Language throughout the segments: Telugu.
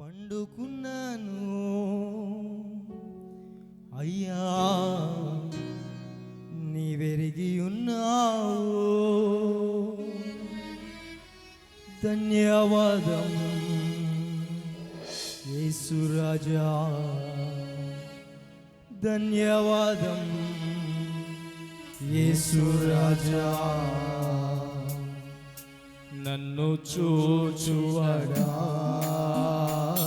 పండుకున్నాను. అయ్యా నీ వెరిగి ఉన్నావు. ధన్యవాదం. యేసురాజా ధన్యవాదం. యేసురాజా నన్ను చూచువడా?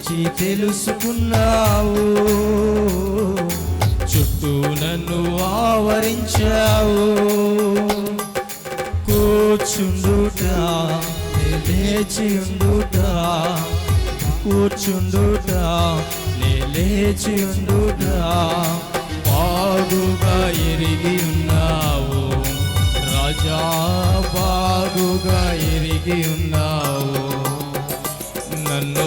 గురించి తెలుసుకున్నావు. చుట్టూ నన్ను ఆవరించావు. కూర్చుండుట లేచియుండుట కూర్చుండుట లేచియుండుట బాగుగా ఎరిగి ఉన్నావు. రాజా బాగుగా ఎరిగి ఉన్నావు. నన్ను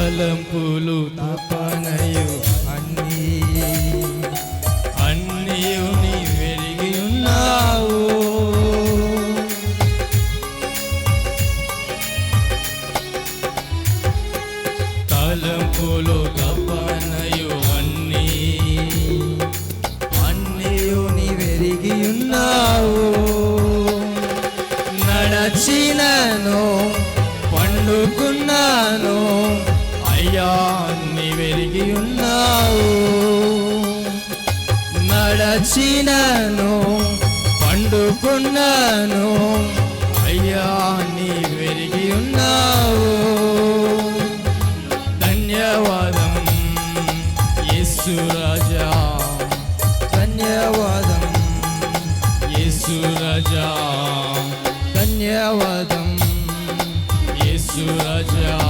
తలంపులు తపనయు అన్నీ. అన్నీయు నీ వెలిగి ఉన్నావు. తలంపులు తపనయు అన్నీ. అన్నీయు నీ వెలిగి ఉన్నావు. నడచినను పండుకున్నాను అయ్యా నీ వెలిగి ఉన్నావు. నడచినను పండుకున్నాను. అయ్యా నీ వెలిగి ఉన్నావు. ధన్యవాదం యేసు రాజా. ధన్యవాదం యేసు రాజా. ధన్యవాదం యేసు రాజా.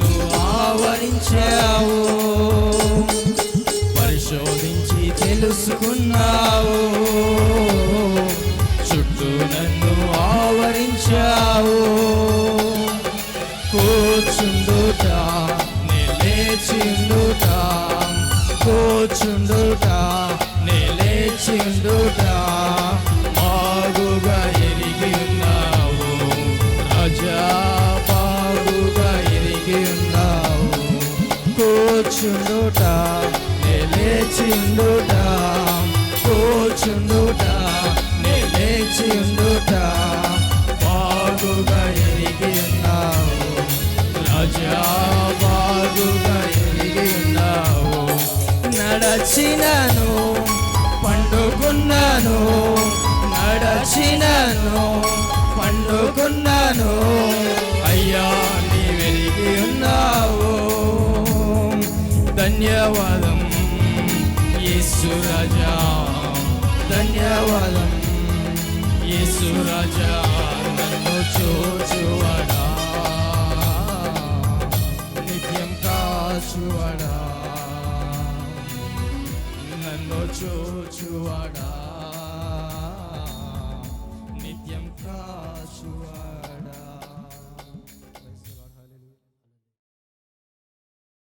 ధ్యానించావు పరిశోధించి తెలుసుకున్నావు. చుట్టూ నన్ను ఆవరించావు. కూర్చుండుట నిలేచిండుట కూర్చుండుట నిలేచిండుట కూర్చుండుట నిలేచిండుట కూర్చుండుట నిలేచిండుట బాగుగా ఎరిగి ఉన్నావు రాజా బాగుగా ఎరిగి ఉన్నావు. నడచినను పండుకున్నాను నడచినను పండుకున్నాను. అయ్యా నీ వెలిగి ఉన్నావు. ధన్యవాదం. యేసు రాజా. ధన్యవాదం. యేసు రాజా. నన్ను చూచువడా. నిత్యం కాచువడా. నన్ను చూచువడా.